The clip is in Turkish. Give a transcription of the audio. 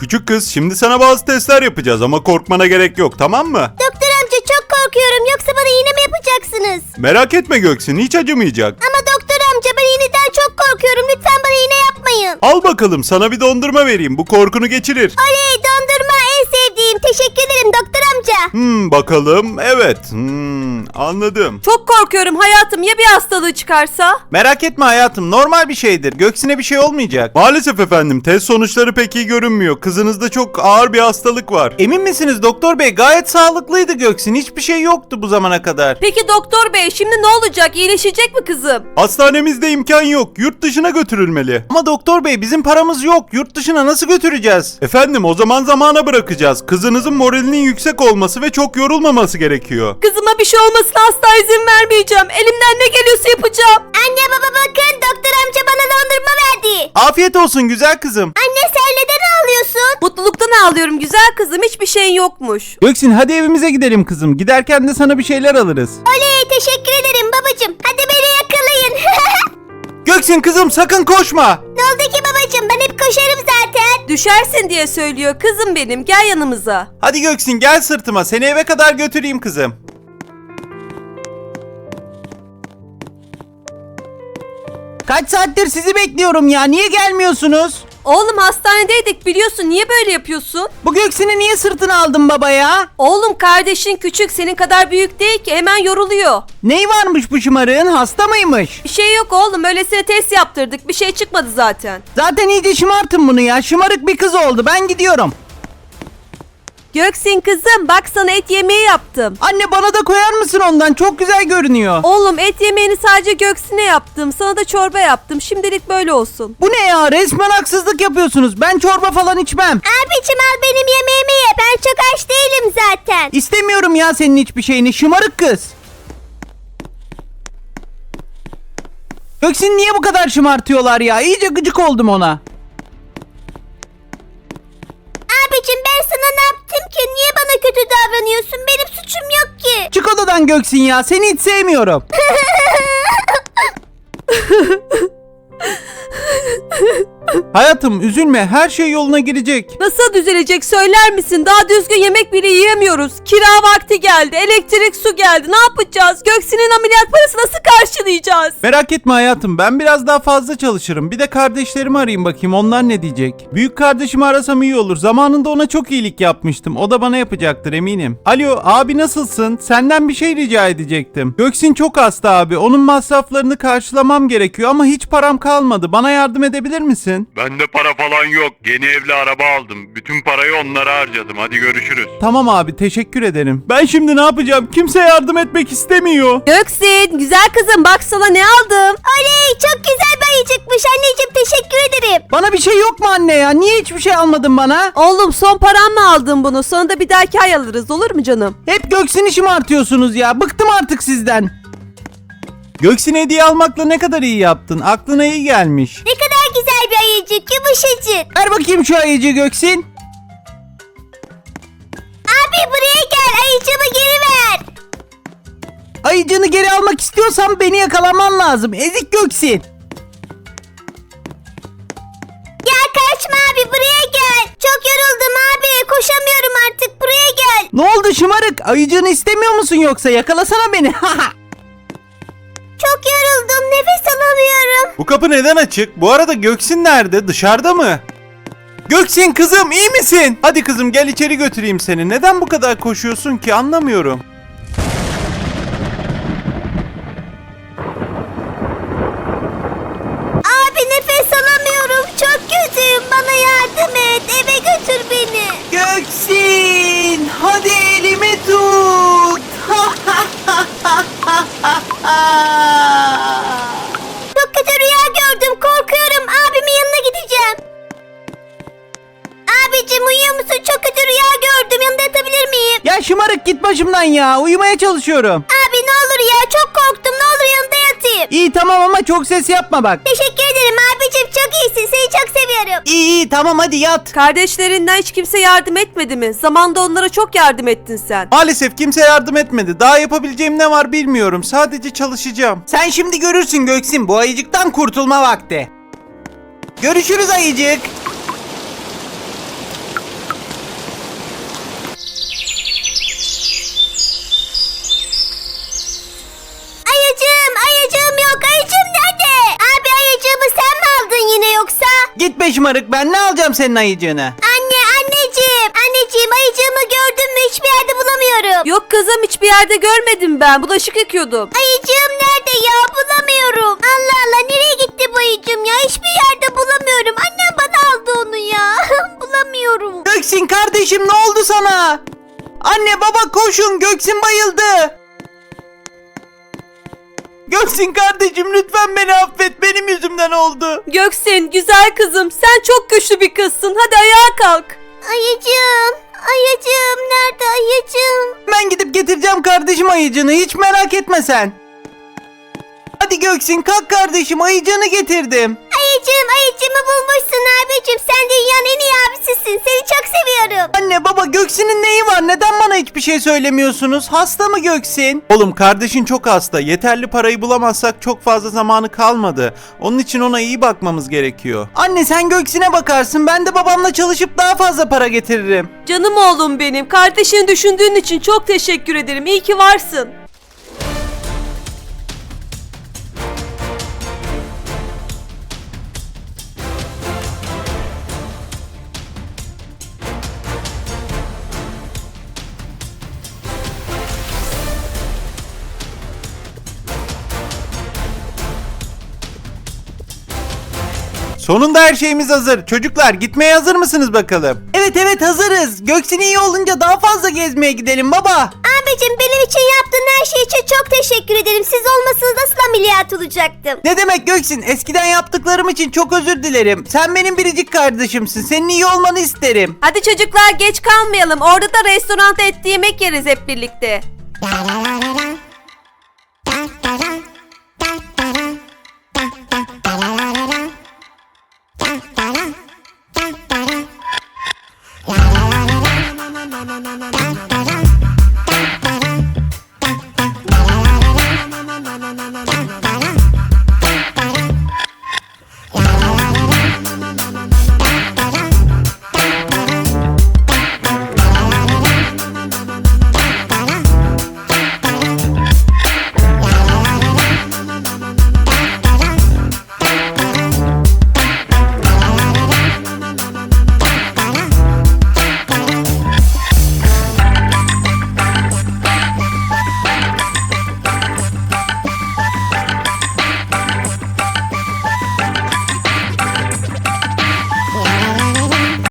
Küçük kız şimdi sana bazı testler yapacağız ama korkmana gerek yok tamam mı? Doktor amca çok korkuyorum yoksa bana iğne mi yapacaksınız? Merak etme Göksin hiç acımayacak. Ama doktor amca ben iğneden çok korkuyorum lütfen bana iğne yapmayın. Al bakalım sana bir dondurma vereyim bu korkunu geçirir. Oley teşekkür ederim doktor amca. Hmm bakalım evet hmm, anladım. Çok korkuyorum hayatım ya bir hastalığı çıkarsa? Merak etme hayatım normal bir şeydir. Göksine bir şey olmayacak. Maalesef efendim test sonuçları pek iyi görünmüyor. Kızınızda çok ağır bir hastalık var. Emin misiniz doktor bey? Gayet sağlıklıydı Göksin. Hiçbir şey yoktu bu zamana kadar. Peki doktor bey şimdi ne olacak iyileşecek mi kızım? Hastanemizde imkan yok. Yurt dışına götürülmeli. Ama doktor bey bizim paramız yok. Yurt dışına nasıl götüreceğiz? Efendim o zaman zamana bırakacağız. Kızınızın moralinin yüksek olması ve çok yorulmaması gerekiyor. Kızıma bir şey olmasına asla izin vermeyeceğim. Elimden ne geliyorsa yapacağım. Anne baba bakın doktor amca bana dondurma verdi. Afiyet olsun güzel kızım. Anne sen neden ağlıyorsun? Mutluluktan ağlıyorum güzel kızım hiçbir şeyin yokmuş. Göksin hadi evimize gidelim kızım. Giderken de sana bir şeyler alırız. Oley teşekkür ederim babacım. Hadi beni yakalayın. Göksin kızım sakın koşma. ne oldu ki babacım ben hep koşarım zaten. Düşersin diye söylüyor kızım benim gel yanımıza. Hadi Göksin gel sırtıma. Seni eve kadar götüreyim kızım. Kaç saattir sizi bekliyorum ya. Niye gelmiyorsunuz? Oğlum hastanedeydik biliyorsun niye böyle yapıyorsun? Bu Göksin'i niye sırtına aldın baba ya? Oğlum kardeşin küçük senin kadar büyük değil ki hemen yoruluyor. Ney varmış bu şımarığın? Hasta mıymış? Bir şey yok oğlum öylesine test yaptırdık bir şey çıkmadı zaten. Zaten iyice şımartın bunu ya. Şımarık bir kız oldu. Ben gidiyorum. Göksin kızım bak sana et yemeği yaptım. Anne bana da koyar mısın ondan? Çok güzel görünüyor. Oğlum et yemeğini sadece Göksin'e yaptım. Sana da çorba yaptım. Şimdilik böyle olsun. Bu ne ya? Resmen haksızlık yapıyorsunuz. Ben çorba falan içmem. Abicim al benim yemeğimi ye. Ben çok aç değilim zaten. İstemiyorum ya senin hiçbir şeyini. Şımarık kız. Göksin niye bu kadar şımartıyorlar ya? İyice gıcık oldum ona. Kötü davranıyorsun? Benim suçum yok ki. Çık odadan Göksin ya. Seni hiç sevmiyorum. Hayatım üzülme. Her şey yoluna girecek. Nasıl düzelecek söyler misin? Daha düzgün yemek bile yiyemiyoruz. Kira vakti geldi. Elektrik su geldi. Ne yapacağız? Göksin'in ameliyat parası nasıl karşılayacağız? Merak etme hayatım ben biraz daha fazla çalışırım. Bir de kardeşlerimi arayayım bakayım onlar ne diyecek. Büyük kardeşimi arasam iyi olur. Zamanında ona çok iyilik yapmıştım. O da bana yapacaktır eminim. Alo abi nasılsın? Senden bir şey rica edecektim. Göksin çok hasta abi. Onun masraflarını karşılamam gerekiyor ama hiç param kalmadı. Bana yardım edebilir misin? Bende para falan yok. Yeni evli araba aldım. Bütün parayı onlara harcadım. Hadi görüşürüz. Tamam abi teşekkür ederim. Ben şimdi ne yapacağım? Kimse yardım etmek istemiyor. Göksin güzel kızım bak sana ne aldım. Oley çok güzel bir ayıcıkmış anneciğim teşekkür ederim. Bana bir şey yok mu anne ya? Niye hiçbir şey almadın bana? Oğlum son paramla aldım bunu. Sonra da bir dahaki ay alırız olur mu canım? Hep Göksin'i şımartıyorsunuz ya. Bıktım artık sizden. Göksin hediye almakla ne kadar iyi yaptın. Aklına iyi gelmiş. Ne kadar Ver bakayım şu ayıcı Göksin. Abi buraya gel ayıcımı geri ver. Ayıcını geri almak istiyorsan beni yakalaman lazım. Ezik Göksin. Ya kaçma abi buraya gel. Çok yoruldum abi koşamıyorum artık buraya gel. Ne oldu şımarık? Ayıcını istemiyor musun yoksa? Yakalasana beni. alamıyorum. Bu kapı neden açık? Bu arada Göksin nerede? Dışarıda mı? Göksin kızım iyi misin? Hadi kızım gel içeri götüreyim seni. Neden bu kadar koşuyorsun ki anlamıyorum. Abi nefes alamıyorum çok kötüyüm bana yardım et eve götür beni. Göksin hadi elimi tut. çok kötü rüya gördüm yanında yatabilir miyim? ya şımarık git başımdan ya. Uyumaya çalışıyorum. Abi ne olur ya çok korktum ne olur yanında yatayım. İyi tamam ama çok ses yapma bak. Teşekkür ederim abicim çok iyisin seni çok seviyorum. İyi iyi tamam hadi yat. Kardeşlerinden hiç kimse yardım etmedi mi? Zamanda onlara çok yardım ettin sen. Maalesef kimse yardım etmedi. Daha yapabileceğim ne var bilmiyorum. Sadece çalışacağım. Sen şimdi görürsün Göksin. Bu ayıcıktan kurtulma vakti. Görüşürüz ayıcık. Şımarık ben ne alacağım senin ayıcığını? Anne anneciğim. Anneciğim ayıcığımı gördün mü hiçbir yerde bulamıyorum. Yok kızım hiçbir yerde görmedim ben. Bulaşık yıkıyordum. Ayıcığım nerede ya bulamıyorum. Allah Allah nereye gitti bu ayıcığım ya hiçbir yerde bulamıyorum. Annem bana aldı onu ya. bulamıyorum. Göksin kardeşim ne oldu sana? Anne baba koşun Göksin bayıldı. Göksin kardeşim lütfen beni affet benim yüzümden oldu. Göksin güzel kızım sen çok güçlü bir kızsın. Hadi ayağa kalk. Ayıcığım. Ayıcığım nerede ayıcığım? Ben gidip getireceğim kardeşim ayıcığını hiç merak etme sen. Hadi Göksin kalk kardeşim ayıcığını getirdim. Ayıcığım ayıcığımı bulmuşsun abicim. Sen dünyanın en iyi abisisin. Seni çok seviyorum. Anne baba Göksin'in neyi var? Neden bana hiçbir şey söylemiyorsunuz? Hasta mı Göksin? Oğlum kardeşin çok hasta. Yeterli parayı bulamazsak çok fazla zamanı kalmadı. Onun için ona iyi bakmamız gerekiyor. Anne sen Göksin'e bakarsın. Ben de babamla çalışıp daha fazla para getiririm. Canım oğlum benim. Kardeşini düşündüğün için çok teşekkür ederim. İyi ki varsın. Sonunda her şeyimiz hazır. Çocuklar gitmeye hazır mısınız bakalım? Evet evet hazırız. Göksin iyi olunca daha fazla gezmeye gidelim baba. Abicim benim için yaptığın her şey için çok teşekkür ederim. Siz olmasanız nasıl ameliyat olacaktım? Ne demek Göksin? Eskiden yaptıklarım için çok özür dilerim. Sen benim biricik kardeşimsin. Senin iyi olmanı isterim. Hadi çocuklar geç kalmayalım. Orada da restoranda etli yemek yeriz hep birlikte.